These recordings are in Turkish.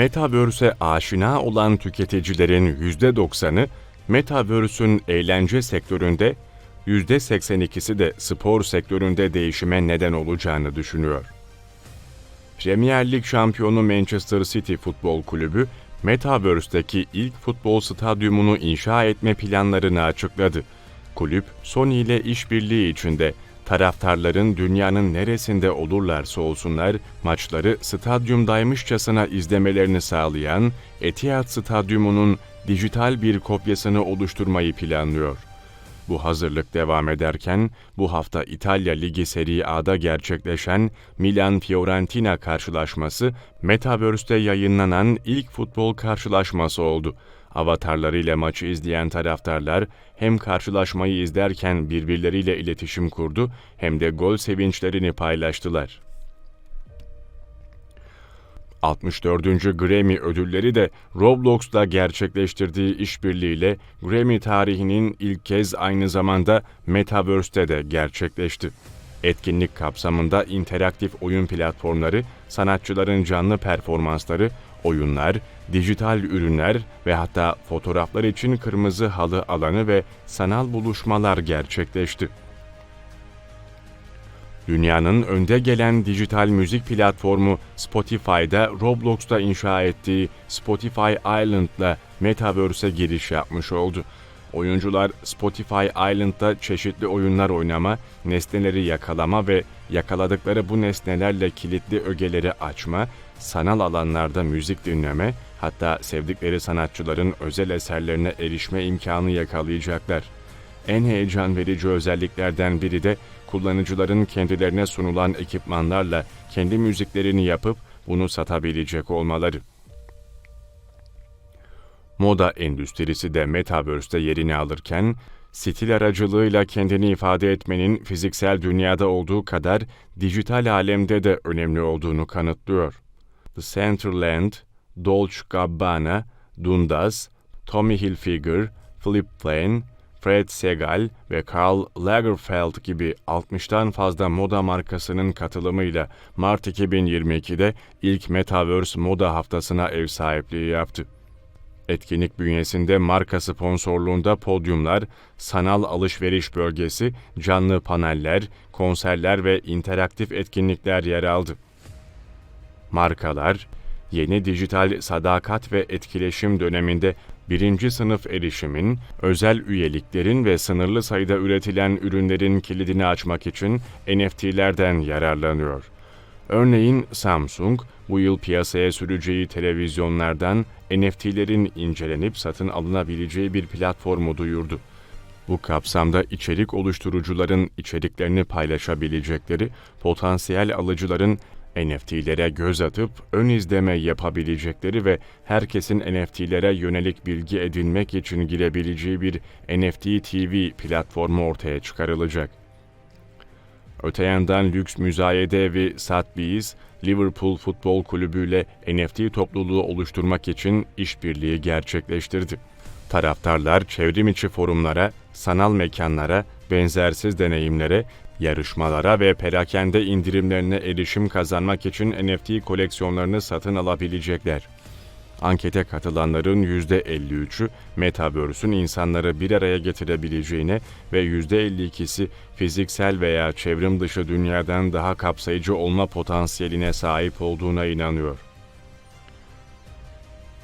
Metaverse'e aşina olan tüketicilerin %90'ı Metaverse'ün eğlence sektöründe, %82'si de spor sektöründe değişime neden olacağını düşünüyor. Premier Lig şampiyonu Manchester City Futbol Kulübü, Metaverse'deki ilk futbol stadyumunu inşa etme planlarını açıkladı. Kulüp, Sony ile işbirliği içinde taraftarların dünyanın neresinde olurlarsa olsunlar maçları stadyumdaymışçasına izlemelerini sağlayan Etihad Stadyumu'nun dijital bir kopyasını oluşturmayı planlıyor. Bu hazırlık devam ederken bu hafta İtalya Ligi Serie A'da gerçekleşen Milan-Fiorentina karşılaşması Metaverse'te yayınlanan ilk futbol karşılaşması oldu. Avatarlarıyla maçı izleyen taraftarlar hem karşılaşmayı izlerken birbirleriyle iletişim kurdu hem de gol sevinçlerini paylaştılar. 64. Grammy ödülleri de Roblox'la gerçekleştirdiği işbirliğiyle Grammy tarihinin ilk kez aynı zamanda Metaverse'te de gerçekleşti. Etkinlik kapsamında interaktif oyun platformları, sanatçıların canlı performansları, oyunlar, dijital ürünler ve hatta fotoğraflar için kırmızı halı alanı ve sanal buluşmalar gerçekleşti. Dünyanın önde gelen dijital müzik platformu Spotify'da Roblox'ta inşa ettiği Spotify Island'la Metaverse'e giriş yapmış oldu. Oyuncular Spotify Island'da çeşitli oyunlar oynama, nesneleri yakalama ve yakaladıkları bu nesnelerle kilitli ögeleri açma, sanal alanlarda müzik dinleme, hatta sevdikleri sanatçıların özel eserlerine erişme imkanı yakalayacaklar. En heyecan verici özelliklerden biri de kullanıcıların kendilerine sunulan ekipmanlarla kendi müziklerini yapıp bunu satabilecek olmaları. Moda endüstrisi de Metaverse'de yerini alırken, stil aracılığıyla kendini ifade etmenin fiziksel dünyada olduğu kadar dijital alemde de önemli olduğunu kanıtlıyor. The Centerland, Dolce Gabbana, Dundas, Tommy Hilfiger, Philip Plain, Fred Segal ve Karl Lagerfeld gibi 60'tan fazla moda markasının katılımıyla Mart 2022'de ilk Metaverse Moda Haftası'na ev sahipliği yaptı. Etkinlik bünyesinde marka sponsorluğunda podyumlar, sanal alışveriş bölgesi, canlı paneller, konserler ve interaktif etkinlikler yer aldı. Markalar, yeni dijital sadakat ve etkileşim döneminde birinci sınıf erişimin, özel üyeliklerin ve sınırlı sayıda üretilen ürünlerin kilidini açmak için NFT'lerden yararlanıyor. Örneğin Samsung, bu yıl piyasaya süreceği televizyonlardan NFT'lerin incelenip satın alınabileceği bir platformu duyurdu. Bu kapsamda içerik oluşturucuların içeriklerini paylaşabilecekleri, potansiyel alıcıların NFT'lere göz atıp ön izleme yapabilecekleri ve herkesin NFT'lere yönelik bilgi edinmek için girebileceği bir NFT TV platformu ortaya çıkarılacak. Öte yandan lüks müzayede evi Sotheby's, Liverpool Futbol Kulübü ile NFT topluluğu oluşturmak için işbirliği gerçekleştirdi. Taraftarlar çevrim içi forumlara, sanal mekanlara, benzersiz deneyimlere, yarışmalara ve perakende indirimlerine erişim kazanmak için NFT koleksiyonlarını satın alabilecekler. Ankete katılanların %53'ü Metaverse'ün insanları bir araya getirebileceğine ve %52'si fiziksel veya çevrim dışı dünyadan daha kapsayıcı olma potansiyeline sahip olduğuna inanıyor.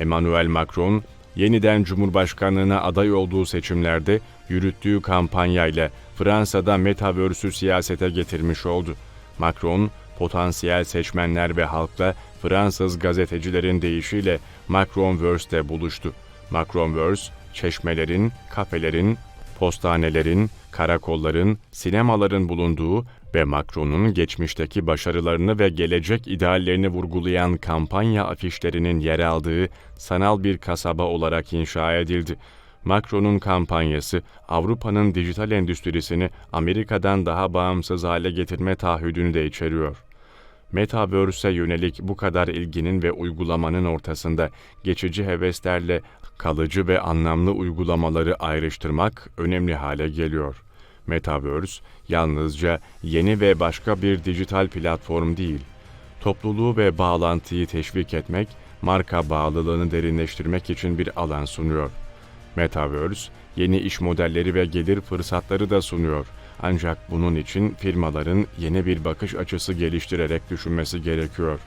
Emmanuel Macron, yeniden Cumhurbaşkanlığına aday olduğu seçimlerde yürüttüğü kampanyayla Fransa'da Metaverse'ü siyasete getirmiş oldu. Macron, potansiyel seçmenler ve halkla Fransız gazetecilerin deyişiyle Macronverse'de buluştu. Macronverse, çeşmelerin, kafelerin, postanelerin, karakolların, sinemaların bulunduğu ve Macron'un geçmişteki başarılarını ve gelecek ideallerini vurgulayan kampanya afişlerinin yer aldığı sanal bir kasaba olarak inşa edildi. Macron'un kampanyası Avrupa'nın dijital endüstrisini Amerika'dan daha bağımsız hale getirme taahhüdünü de içeriyor. Metaverse'e yönelik bu kadar ilginin ve uygulamanın ortasında geçici heveslerle kalıcı ve anlamlı uygulamaları ayrıştırmak önemli hale geliyor. Metaverse yalnızca yeni ve başka bir dijital platform değil. Topluluğu ve bağlantıyı teşvik etmek, marka bağlılığını derinleştirmek için bir alan sunuyor. Metaverse, yeni iş modelleri ve gelir fırsatları da sunuyor. Ancak bunun için firmaların yeni bir bakış açısı geliştirerek düşünmesi gerekiyor.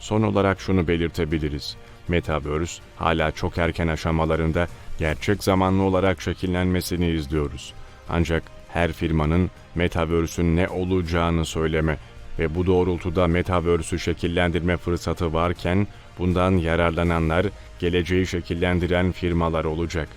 Son olarak şunu belirtebiliriz. Metaverse hala çok erken aşamalarında gerçek zamanlı olarak şekillenmesini izliyoruz. Ancak her firmanın Metaverse'ün ne olacağını söyleme ve bu doğrultuda Metaverse'ü şekillendirme fırsatı varken bundan yararlananlar geleceği şekillendiren firmalar olacak.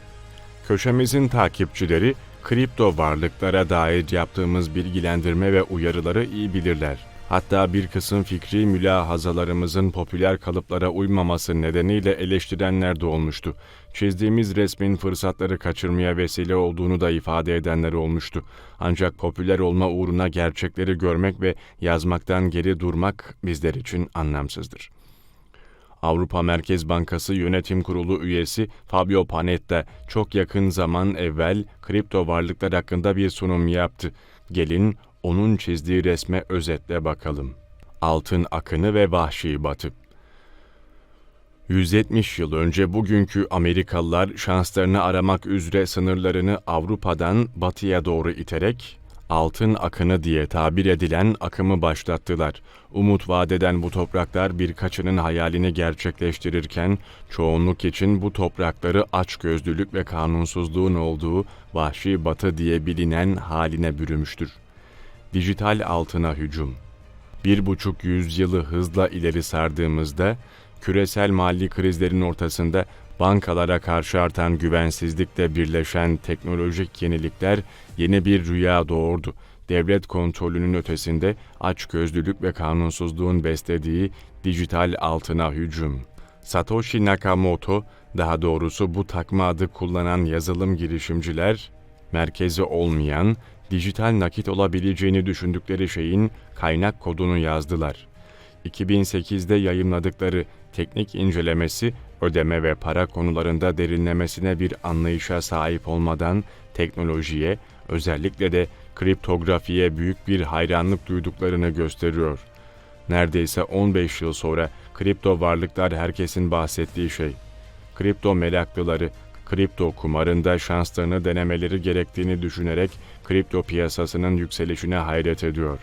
Köşemizin takipçileri kripto varlıklara dair yaptığımız bilgilendirme ve uyarıları iyi bilirler. Hatta bir kısım fikri mülahazalarımızın popüler kalıplara uymaması nedeniyle eleştirenler de olmuştu. Çizdiğimiz resmin fırsatları kaçırmaya vesile olduğunu da ifade edenler olmuştu. Ancak popüler olma uğruna gerçekleri görmek ve yazmaktan geri durmak bizler için anlamsızdır. Avrupa Merkez Bankası Yönetim Kurulu üyesi Fabio Panetta çok yakın zaman evvel kripto varlıklar hakkında bir sunum yaptı. Gelin onun çizdiği resme özetle bakalım. Altın akını ve vahşi batı. 170 yıl önce bugünkü Amerikalılar şanslarını aramak üzere sınırlarını Avrupa'dan batıya doğru iterek altın akını diye tabir edilen akımı başlattılar. Umut vadeden bu topraklar birkaçının hayalini gerçekleştirirken çoğunluk için bu toprakları açgözlülük ve kanunsuzluğun olduğu vahşi batı diye bilinen haline bürümüştür. Dijital altına hücum bir buçuk yüzyılı hızla ileri sardığımızda küresel mali krizlerin ortasında bankalara karşı artan güvensizlikle birleşen teknolojik yenilikler yeni bir rüya doğurdu. Devlet kontrolünün ötesinde açgözlülük ve kanunsuzluğun beslediği dijital altına hücum. Satoshi Nakamoto, daha doğrusu bu takma adı kullanan yazılım girişimciler, merkezi olmayan, dijital nakit olabileceğini düşündükleri şeyin kaynak kodunu yazdılar. 2008'de yayımladıkları teknik incelemesi, ödeme ve para konularında derinlemesine bir anlayışa sahip olmadan teknolojiye, özellikle de kriptografiye büyük bir hayranlık duyduklarını gösteriyor. Neredeyse 15 yıl sonra kripto varlıklar herkesin bahsettiği şey. Kripto meraklıları kripto kumarında şanslarını denemeleri gerektiğini düşünerek kripto piyasasının yükselişine hayret ediyor.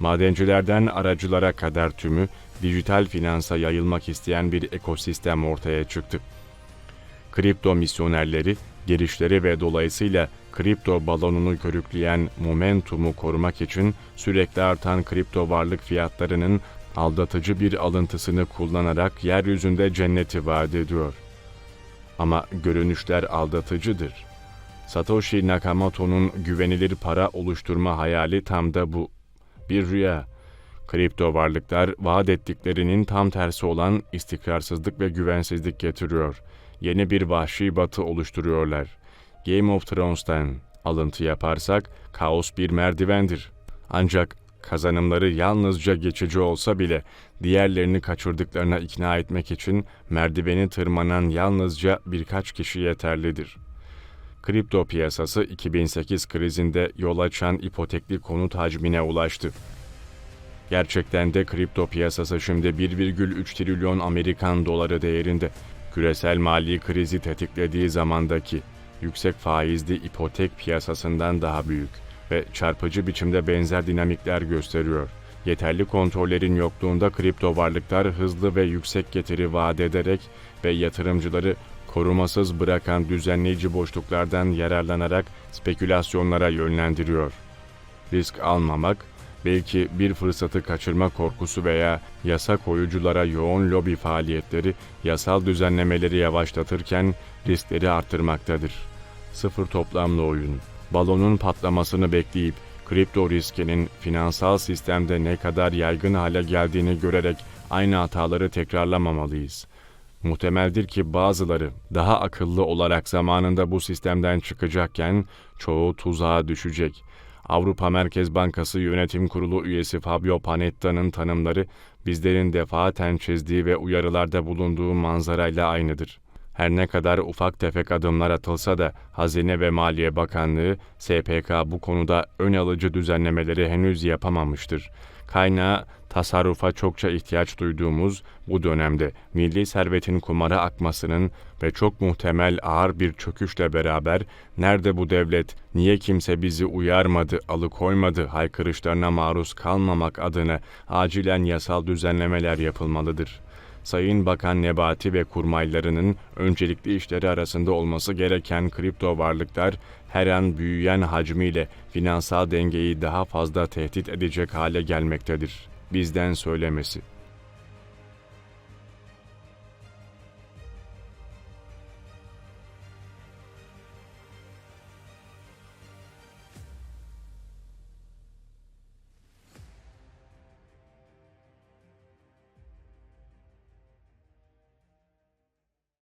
Madencilerden aracılara kadar tümü dijital finansa yayılmak isteyen bir ekosistem ortaya çıktı. Kripto misyonerleri, girişleri ve dolayısıyla kripto balonunu körükleyen momentumu korumak için sürekli artan kripto varlık fiyatlarının aldatıcı bir alıntısını kullanarak yeryüzünde cenneti vaat ediyor. Ama görünüşler aldatıcıdır. Satoshi Nakamoto'nun güvenilir para oluşturma hayali tam da bu. Bir rüya. Kripto varlıklar vaat ettiklerinin tam tersi olan istikrarsızlık ve güvensizlik getiriyor. Yeni bir vahşi batı oluşturuyorlar. Game of Thrones'tan alıntı yaparsak kaos bir merdivendir. Ancak kazanımları yalnızca geçici olsa bile diğerlerini kaçırdıklarına ikna etmek için merdiveni tırmanan yalnızca birkaç kişi yeterlidir. Kripto piyasası 2008 krizinde yol açan ipotekli konut hacmine ulaştı. Gerçekten de kripto piyasası şimdi 1,3 trilyon Amerikan doları değerinde. Küresel mali krizi tetiklediği zamandaki yüksek faizli ipotek piyasasından daha büyük ve çarpıcı biçimde benzer dinamikler gösteriyor. Yeterli kontrollerin yokluğunda kripto varlıklar hızlı ve yüksek getiri vaat ederek ve yatırımcıları korumasız bırakan düzenleyici boşluklardan yararlanarak spekülasyonlara yönlendiriyor. Risk almamak, belki bir fırsatı kaçırma korkusu veya yasa koyuculara yoğun lobi faaliyetleri yasal düzenlemeleri yavaşlatırken riskleri arttırmaktadır. Sıfır toplamlı oyun, balonun patlamasını bekleyip kripto riskinin finansal sistemde ne kadar yaygın hale geldiğini görerek aynı hataları tekrarlamamalıyız. Muhtemeldir ki bazıları daha akıllı olarak zamanında bu sistemden çıkacakken çoğu tuzağa düşecek. Avrupa Merkez Bankası Yönetim Kurulu üyesi Fabio Panetta'nın tanımları bizlerin defaten çizdiği ve uyarılarda bulunduğu manzarayla aynıdır. Her ne kadar ufak tefek adımlar atılsa da Hazine ve Maliye Bakanlığı, SPK bu konuda ön alıcı düzenlemeleri henüz yapamamıştır. Kaynağı tasarrufa çokça ihtiyaç duyduğumuz bu dönemde milli servetin kumara akmasının ve çok muhtemel ağır bir çöküşle beraber nerede bu devlet, niye kimse bizi uyarmadı, alıkoymadı haykırışlarına maruz kalmamak adına acilen yasal düzenlemeler yapılmalıdır. Sayın Bakan Nebati ve kurmaylarının öncelikli işleri arasında olması gereken kripto varlıklar her an büyüyen hacmiyle finansal dengeyi daha fazla tehdit edecek hale gelmektedir. Bizden söylemesi.